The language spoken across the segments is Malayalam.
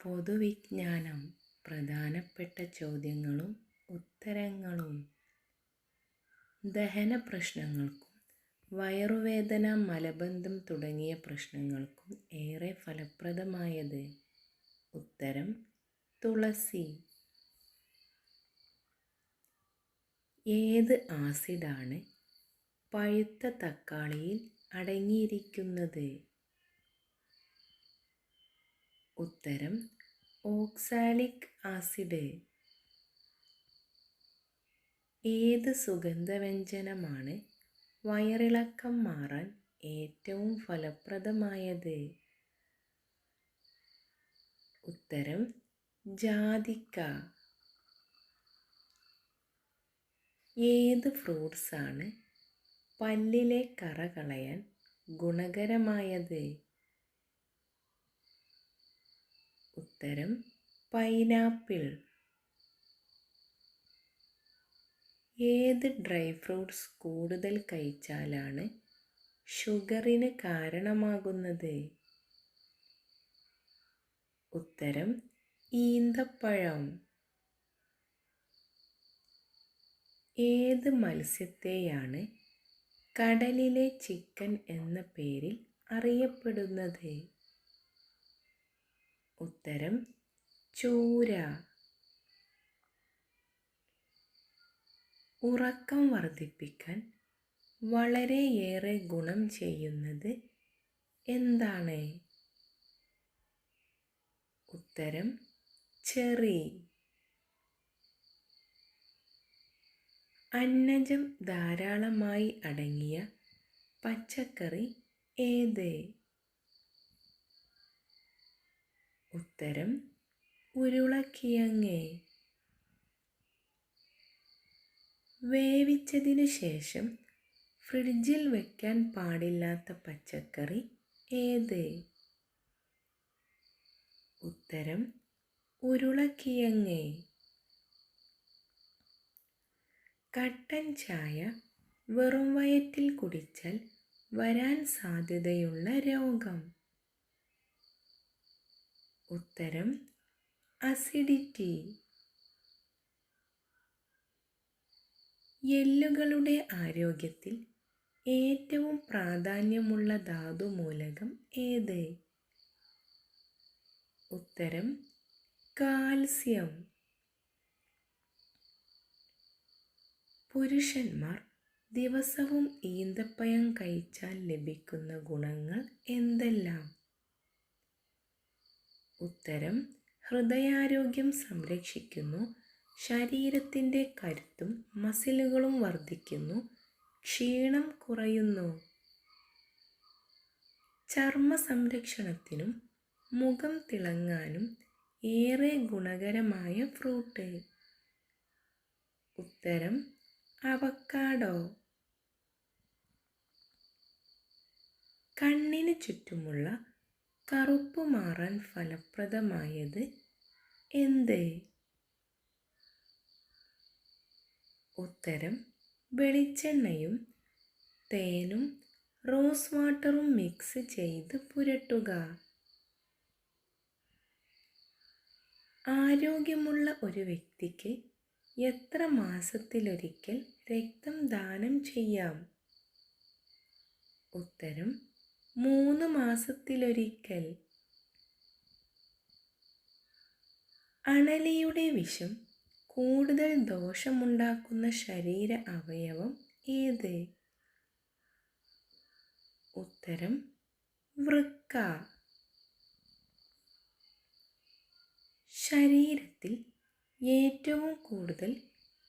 പൊതുവിജ്ഞാനം പ്രധാനപ്പെട്ട ചോദ്യങ്ങളും ഉത്തരങ്ങളും ദഹന പ്രശ്നങ്ങൾക്കും വയറുവേദന മലബന്ധം തുടങ്ങിയ പ്രശ്നങ്ങൾക്കും ഏറെ ഫലപ്രദമായത് ഉത്തരം തുളസി. ഏത് ആസിഡാണ് പഴുത്ത തക്കാളിയിൽ അടങ്ങിയിരിക്കുന്നത്? ഉത്തരം ഓക്സാലിക് ആസിഡ്. ഏത് സുഗന്ധവ്യഞ്ജനമാണ് വയറിളക്കം മാറാൻ ഏറ്റവും ഫലപ്രദമായത്? ഉത്തരം ജാതിക്ക. ഏത് ഫ്രൂട്ട്സാണ് പല്ലിലെ കറ കളയാൻ ഗുണകരമായത്? ഉത്തരം പൈനാപ്പിൾ. ഏത് ഡ്രൈ ഫ്രൂട്ട്സ് കൂടുതൽ കഴിച്ചാലാണ് ഷുഗറിന് കാരണമാകുന്നത്? ഉത്തരം ഈന്തപ്പഴം. ഏത് മത്സ്യത്തെയാണ് കടലിലെ ചിക്കൻ എന്ന പേരിൽ അറിയപ്പെടുന്നത്? ഉത്തരം ചൂര. ഉറക്കം വർദ്ധിപ്പിക്കാൻ വളരെയേറെ ഗുണം ചെയ്യുന്നത് എന്താണ്? ഉത്തരം ചെറി. അന്നജം ധാരാളമായി അടങ്ങിയ പച്ചക്കറി ഏത്? ഉത്തരം ഉരുളക്കിയങ്ങേ വേവിച്ചതിനു ശേഷം ഫ്രിഡ്ജിൽ വെക്കാൻ പാടില്ലാത്ത പച്ചക്കറി ഏത്? ഉത്തരം ഉരുളക്കിയങ്ങേ കട്ടൻ ചായ വെറും വയറ്റിൽ കുടിച്ചാൽ വരാൻ സാധ്യതയുള്ള രോഗം. ഉത്തരം അസിഡിറ്റി എല്ലുകളുടെ ആരോഗ്യത്തിൽ ഏറ്റവും പ്രാധാന്യമുള്ള ധാതുമൂലകം ഏത്? ഉത്തരം കാൽസ്യം. പുരുഷന്മാർ ദിവസവും ഈന്തപ്പഴം കഴിച്ചാൽ ലഭിക്കുന്ന ഗുണങ്ങൾ എന്തെല്ലാം? ഉത്തരം ഹൃദയാരോഗ്യം സംരക്ഷിക്കുന്നു ശരീരത്തിന്റെ കരുത്തും മസിലുകളും വർദ്ധിക്കുന്നു ക്ഷീണം കുറയുന്നു. ചർമ്മ സംരക്ഷണത്തിനും മുഖം തിളങ്ങാനും ഏറെ ഗുണകരമായ ഫ്രൂട്ട്. ഉത്തരം അവക്കാഡോ കണ്ണിന് ചുറ്റുമുള്ള കറുപ്പ് മാറാൻ ഫലപ്രദമായത് എന്ത്? ഉത്തരം വെളിച്ചെണ്ണയും തേനും റോസ് വാട്ടറും മിക്സ് ചെയ്ത് പുരട്ടുക. ആരോഗ്യമുള്ള ഒരു വ്യക്തിക്ക് എത്ര മാസത്തിലൊരിക്കൽ രക്തം ദാനം ചെയ്യാം? ഉത്തരം മൂന്ന് മാസത്തിലൊരിക്കൽ അണലിയുടെ വിഷം കൂടുതൽ ദോഷമുണ്ടാക്കുന്ന ശരീര അവയവം ഏത്? ഉത്തരം വൃക്ക. ശരീരത്തിൽ ഏറ്റവും കൂടുതൽ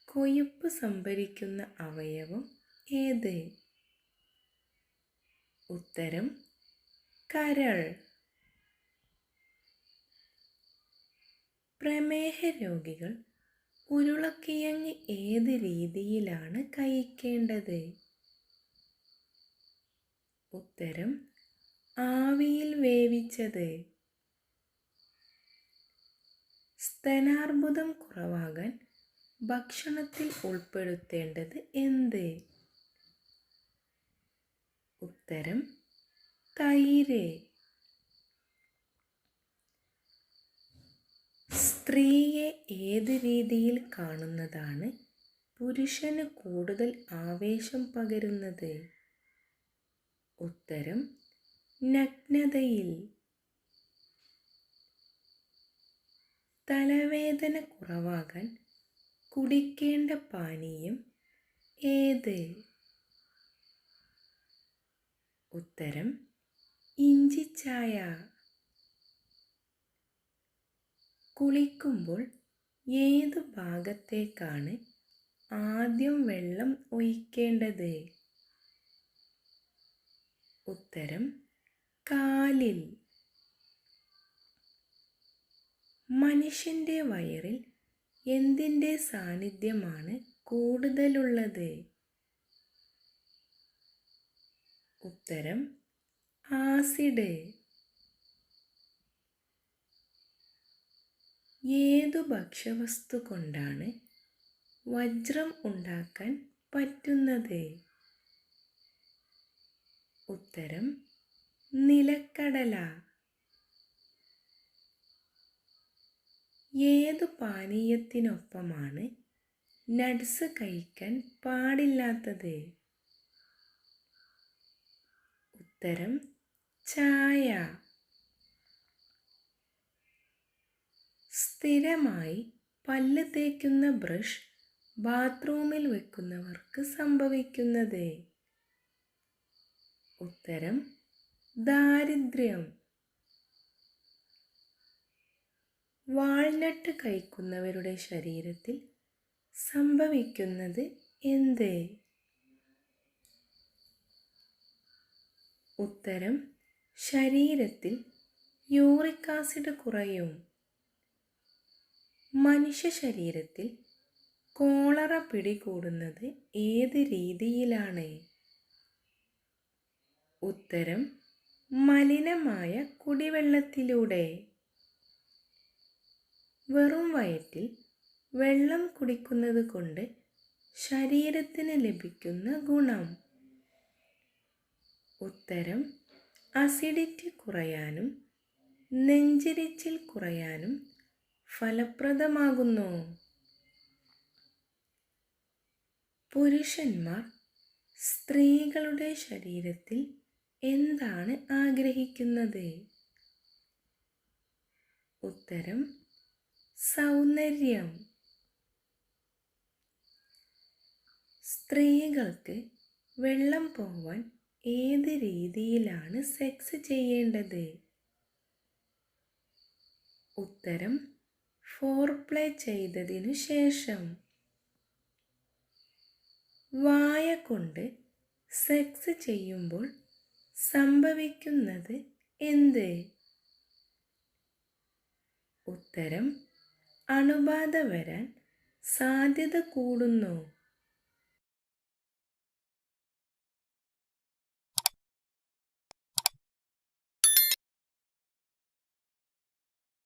കൊഴുപ്പ് സംഭരിക്കുന്ന അവയവം ഏത്? ഉത്തരം കരൾ. പ്രമേഹ രോഗികൾ ഉരുളക്കിഴങ്ങ് ഏത് രീതിയിലാണ് കഴിക്കേണ്ടത്? ഉത്തരം ആവിയിൽ വേവിച്ചത്. സ്തനാർബുദം കുറവാകാൻ ഭക്ഷണത്തിൽ ഉൾപ്പെടുത്തേണ്ടത് എന്ത്? ഉത്തരം തൈര്. സ്ത്രീയെ ഏത് രീതിയിൽ കാണുന്നതാണ് പുരുഷന് കൂടുതൽ ആവേശം പകരുന്നത്? ഉത്തരം നഗ്നതയിൽ. തലവേദന കുറവാകാൻ കുടിക്കേണ്ട പാനീയം ഏത്? ഉത്തരം ഇഞ്ചിച്ചായ കുളിക്കുമ്പോൾ ഏതു ഭാഗത്തേക്കാണ് ആദ്യം വെള്ളം ഒഴിക്കേണ്ടത്? ഉത്തരം കാലിൽ. മനുഷ്യന്റെ വയറിൽ എന്തിന്റെ സാന്നിധ്യമാണ് കൂടുതലുള്ളത്? ഉത്തരം ആസിഡ്. ഏതു ഭക്ഷ്യവസ്തു കൊണ്ടാണ് വജ്രം ഉണ്ടാക്കാൻ പറ്റുന്നത്? ഉത്തരം നിലക്കടല. ഏതു പാനീയത്തിനൊപ്പമാണ് നട്സ് കഴിക്കാൻ പാടില്ലാത്തത്? ഉത്തരം ചായ. സ്ഥിരമായി പല്ല് തേക്കുന്ന ബ്രഷ് ബാത്റൂമിൽ വെക്കുന്നവർക്ക് സംഭവിക്കുന്നത്. ഉത്തരം ദാരിദ്ര്യം. വാൾനട്ട് കഴിക്കുന്നവരുടെ ശരീരത്തിൽ സംഭവിക്കുന്നത് എന്ത്? ഉത്തരം ശരീരത്തിൽ യൂറിക് ആസിഡ് കുറയും. മനുഷ്യ ശരീരത്തിൽ കോളറ പിടികൂടുന്നത് ഏത് രീതിയിലാണ്? ഉത്തരം മലിനമായ കുടിവെള്ളത്തിലൂടെ. വെറും വയറ്റിൽ വെള്ളം കുടിക്കുന്നത് കൊണ്ട് ശരീരത്തിന് ലഭിക്കുന്ന ഗുണം. ഉത്തരം അസിഡിറ്റി കുറയാനും നെഞ്ചിരിച്ചിൽ കുറയാനും ഫലപ്രദമാകുന്നു. പുരുഷന്മാർ സ്ത്രീകളുടെ ശരീരത്തിൽ എന്താണ് ആഗ്രഹിക്കുന്നത്? ഉത്തരം സൗന്ദര്യം. സ്ത്രീകൾക്ക് വെള്ളം പോവാൻ ഏത് രീതിയിലാണ് സെക്സ് ചെയ്യേണ്ടത്? ഉത്തരം ഫോർ പ്ലേ ചെയ്തതിനു ശേഷം. വായ കൊണ്ട് സെക്സ് ചെയ്യുമ്പോൾ സംഭവിക്കുന്നത് എന്ത്? ഉത്തരം അണുബാധ വരാൻ സാധ്യത കൂടുന്നു.